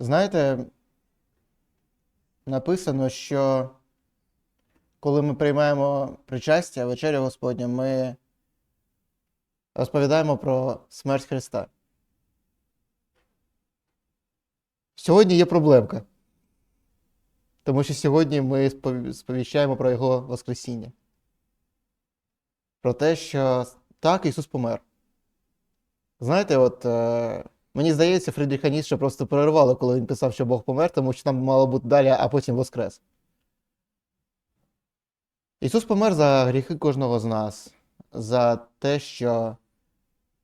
Знаєте, написано, що коли ми приймаємо причастя, вечерю Господню, ми розповідаємо про смерть Христа. Сьогодні є проблемка. Тому що сьогодні ми сповіщаємо про Його Воскресіння. Про те, що так, Ісус помер. Знаєте, от е, мені здається, Фрідріха Ніцше просто перервало, коли він писав, що Бог помер, тому що там мало бути далі, а потім воскрес. Ісус помер за гріхи кожного з нас, за те, що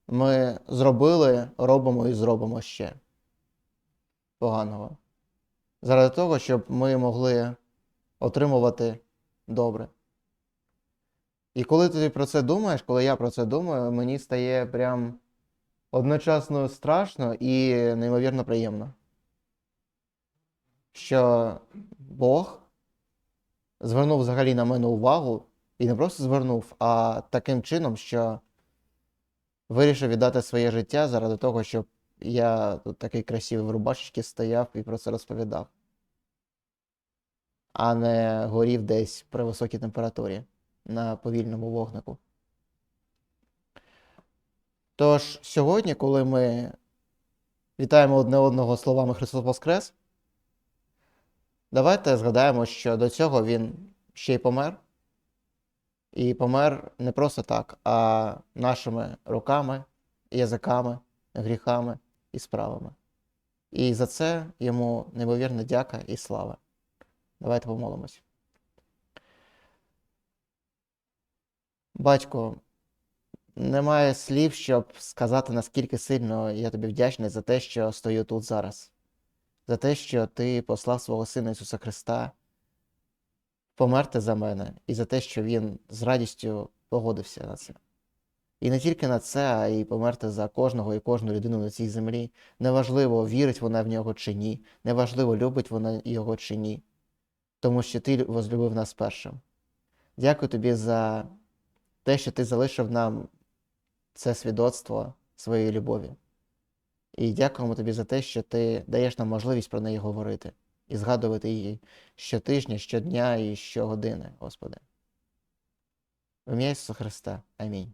ми зробили, робимо і зробимо ще поганого. Заради того, щоб ми могли отримувати добре. І коли ти про це думаєш, коли я про це думаю, мені стає прям одночасно страшно і неймовірно приємно. Що Бог звернув взагалі на мене увагу, і не просто звернув, а таким чином, що вирішив віддати своє життя заради того, щоб я тут такий красивий в рубашечці стояв і про це розповідав, а не горів десь при високій температурі на повільному вогнику. Тож сьогодні, коли ми вітаємо одне одного словами Христос Воскрес, давайте згадаємо, що до цього Він ще й помер. І помер не просто так, а нашими руками, язиками, гріхами і справами. І за це йому неймовірна дяка і слава. Давайте помолимось. Батько, немає слів, щоб сказати, наскільки сильно я тобі вдячний за те, що стою тут зараз, за те, що ти послав свого Сина Ісуса Христа померти за мене, і за те, що Він з радістю погодився на це. І не тільки на це, а й померти за кожного і кожну людину на цій землі. Неважливо, вірить вона в нього чи ні, неважливо, любить вона його чи ні, тому що ти возлюбив нас першим. Дякую тобі за те, що ти залишив нам це свідоцтво своєї любові. І дякуємо тобі за те, що ти даєш нам можливість про неї говорити і згадувати її щотижня, щодня і щогодини, Господи. В ім'я Ісуса Христа. Амінь.